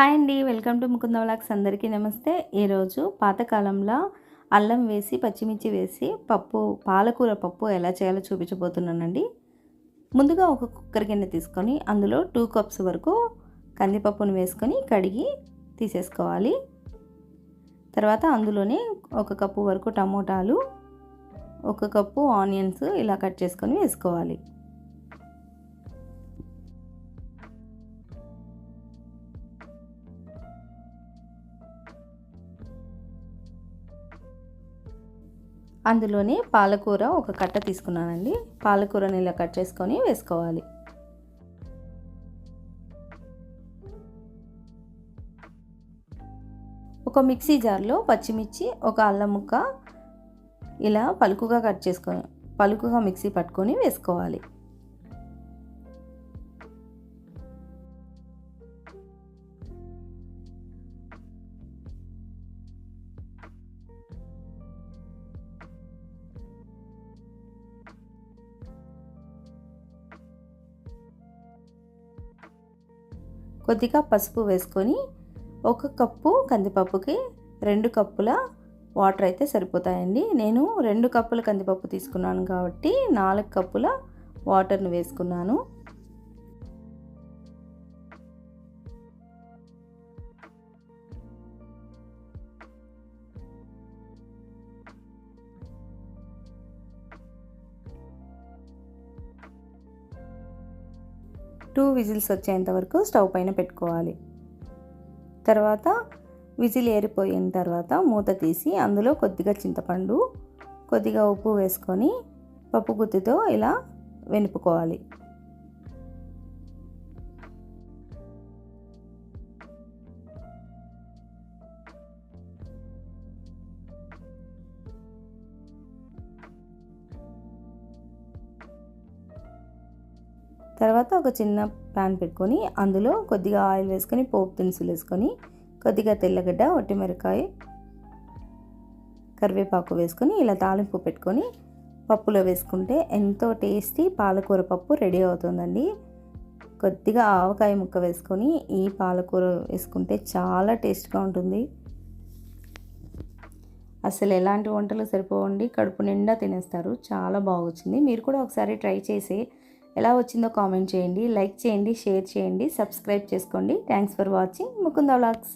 Hi అండి welcome to Mukunda vlogs అందరికీ నమస్తే. ఈరోజు పాతకాలంలో అల్లం వేసి పచ్చిమిర్చి వేసి పప్పు పాలకూర పప్పు ఎలా చేయాలో చూపించబోతున్నానండి. ముందుగా ఒక కుక్కర్ గిన్నె తీసుకొని అందులో టూ కప్స్ వరకు కందిపప్పును వేసుకొని కడిగి తీసేసుకోవాలి. తర్వాత అందులోనే ఒక కప్పు వరకు టమోటాలు ఒక కప్పు ఆనియన్స్ ఇలా కట్ చేసుకొని వేసుకోవాలి. అందులోనే పాలకూర ఒక కట్ట తీసుకున్నానండి. పాలకూరని ఇలా కట్ చేసుకొని వేసుకోవాలి. ఒక మిక్సీ జార్లో పచ్చిమిర్చి ఒక అల్లం ముక్క ఇలా పలుకుగా కట్ చేసుకొని పలుకుగా మిక్సీ పట్టుకొని వేసుకోవాలి. కొద్దిగా పసుపు వేసుకొని ఒక కప్పు కందిపప్పుకి రెండు కప్పుల వాటర్ అయితే సరిపోతాయండి. నేను రెండు కప్పుల కందిపప్పు తీసుకున్నాను కాబట్టి నాలుగు కప్పుల వాటర్ను వేసుకున్నాను. టూ విజిల్స్ వచ్చేంత వరకు స్టవ్ పైన పెట్టుకోవాలి. తర్వాత విజిల్ ఏరిపోయిన తర్వాత మూత తీసి అందులో కొద్దిగా చింతపండు కొద్దిగా ఉప్పు వేసుకొని పప్పు గుత్తితో ఇలా వెనుపుకోవాలి. తర్వాత ఒక చిన్న ప్యాన్ పెట్టుకొని అందులో కొద్దిగా ఆయిల్ వేసుకొని పోపు దినుసులు వేసుకొని కొద్దిగా తెల్లగడ్డ ఒట్టిమిరకాయ కరివేపాకు వేసుకొని ఇలా తాలింపు పెట్టుకొని పప్పులో వేసుకుంటే ఎంతో టేస్టీ పాలకూర పప్పు రెడీ అవుతుందండి. కొద్దిగా ఆవకాయ ముక్క వేసుకొని ఈ పాలకూర వేసుకుంటే చాలా టేస్ట్గా ఉంటుంది. అసలు ఎలాంటి వంటలు సరిపోవండి కడుపు నిండా తినేస్తారు చాలా బాగొచ్చింది. మీరు కూడా ఒకసారి ట్రై చేసి ఎలా వచ్చిందో కామెంట్ చేయండి లైక్ చేయండి షేర్ చేయండి సబ్స్క్రైబ్ చేసుకోండి. Thanks for watching Mukunda vlogs.